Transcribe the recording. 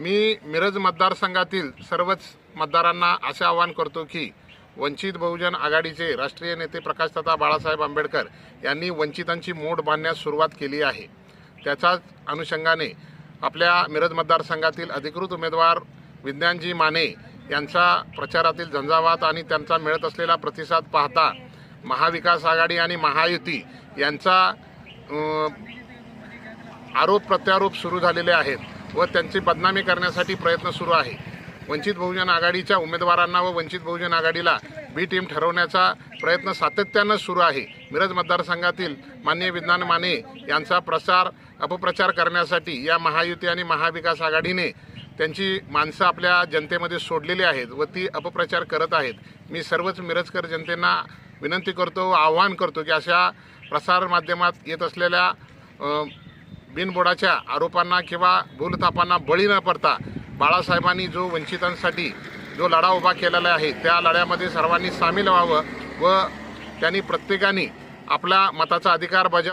मी मिरज मतदारसंघातील सर्वच मतदारांना असे आवाहन करतो की वंचित बहुजन आघाडीचे राष्ट्रीय नेते प्रकाशदादा बाळासाहेब आंबेडकर यांनी वंचितांची मोड बांधण्यास सुरुवात केली आहे. त्याच्याच अनुषंगाने आपल्या मिरज मतदारसंघातील अधिकृत उमेदवार विज्ञानजी माने यांचा प्रचारातील झंझावात आणि त्यांचा मिळत असलेला प्रतिसाद पाहता महाविकास आघाडी आणि महायुती यांचा आरोप प्रत्यारोप सुरू झालेले आहेत. व त्यांची बदनामी करण्यासाठी प्रयत्न सुरू आहे. वंचित बहुजन आघाडीच्या उमेदवारांना व वंचित बहुजन आघाडीला बी टीम ठरवण्याचा प्रयत्न सातत्यानं सुरू आहे. मिरज मतदारसंघातील माननीय विज्ञान माने यांचा प्रसार अपप्रचार करण्यासाठी या महायुती आणि महाविकास आघाडीने त्यांची माणसं आपल्या जनतेमध्ये सोडलेली आहेत व ती अपप्रचार करत आहेत. मी सर्वच मिरजकर जनतेना विनंती करतो व आवाहन करतो की अशा प्रसारमाध्यमात येत असलेल्या बिनबोडाच्या आरोपांना किंवा भूलथापांना बळी न पडता बाळासाहेबांनी जो वंचितांसाठी जो लढा उभा केलेला आहे त्या लढ्यामध्ये सर्वांनी सामील व्हावं व त्यांनी प्रत्येकाने आपला मताचा अधिकार बजाव